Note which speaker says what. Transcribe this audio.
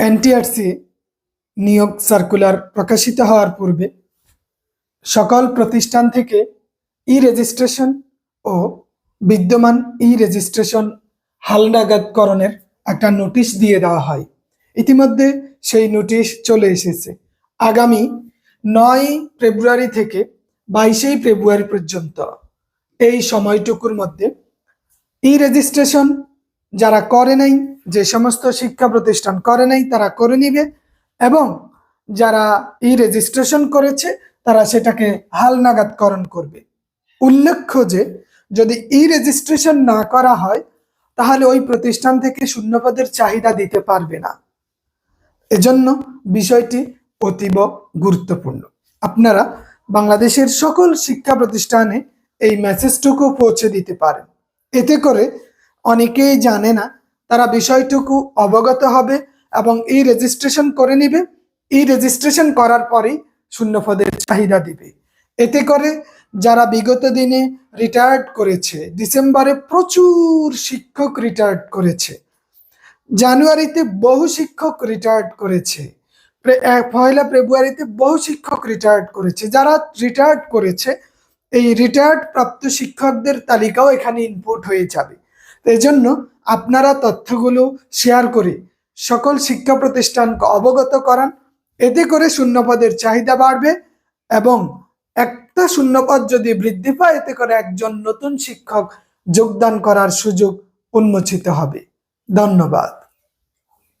Speaker 1: NTRC নিয়োগ circular প্রকাশিত হওয়ার পূর্বে সকল প্রতিষ্ঠান থেকে ই রেজিস্ট্রেশন ও বিদ্যমান ই রেজিস্ট্রেশন হালনাগাদকরণের একটা নোটিশ দিয়ে দেওয়া হয়। ইতিমধ্যে সেই নোটিশ চলে এসেছে। আগামী নয় ফেব্রুয়ারি থেকে বাইশেই ফেব্রুয়ারি পর্যন্ত। এই সময়টুকুর মধ্যে ই রেজিস্ট্রেশন যারা করে নাই, যে সমস্ত শিক্ষা প্রতিষ্ঠান করে নাই, তারা করে নিবে এবং যারা ই রেজিস্ট্রেশন করেছে, তারা সেটাকে হালনাগাদকরণ করবে। উল্লেখ্য যে, যদি ই রেজিস্ট্রেশন না করা হয়, তাহলে ওই প্রতিষ্ঠান থেকে শূন্যপদের চাহিদা দিতে পারবে না। এজন্য বিষয়টি অতীব গুরুত্বপূর্ণ। আপনারা বাংলাদেশের সকল শিক্ষা প্রতিষ্ঠানে এই মেসেজটুকু পৌঁছে দিতে পারেন। এতে করে অনেকেই জানে না। তারা বিষয়টুকু অবগত হবে এবং এই রেজিস্ট্রেশন করে নিবে। এই রেজিস্ট্রেশন করার পরেই শূন্যপদের চাহিদা দিবে। এতে করে যারা বিগত দিনে রিটায়ার্ড করেছে, ডিসেম্বরে প্রচুর শিক্ষক রিটায়ার্ড করেছে। জানুয়ারিতে বহু শিক্ষক রিটায়ার্ড করেছে। পয়লা ফেব্রুয়ারিতে বহু শিক্ষক রিটায়ার্ড করেছে। যারা রিটায়ার্ড করেছে, এই রিটায়ার্ড প্রাপ্ত শিক্ষকদের তালিকাও এখানে ইনপুট হয়ে যাবে। এই জন্য আপনারা তথ্যগুলো শেয়ার করে সকল শিক্ষা প্রতিষ্ঠানকে অবগত করান। এতে করে শূন্যপদের চাহিদা বাড়বে এবং একটা শূন্যপদ যদি বৃদ্ধি পায়, এতে করে একজন নতুন শিক্ষক যোগদান করার সুযোগ উন্মোচিত হবে। ধন্যবাদ।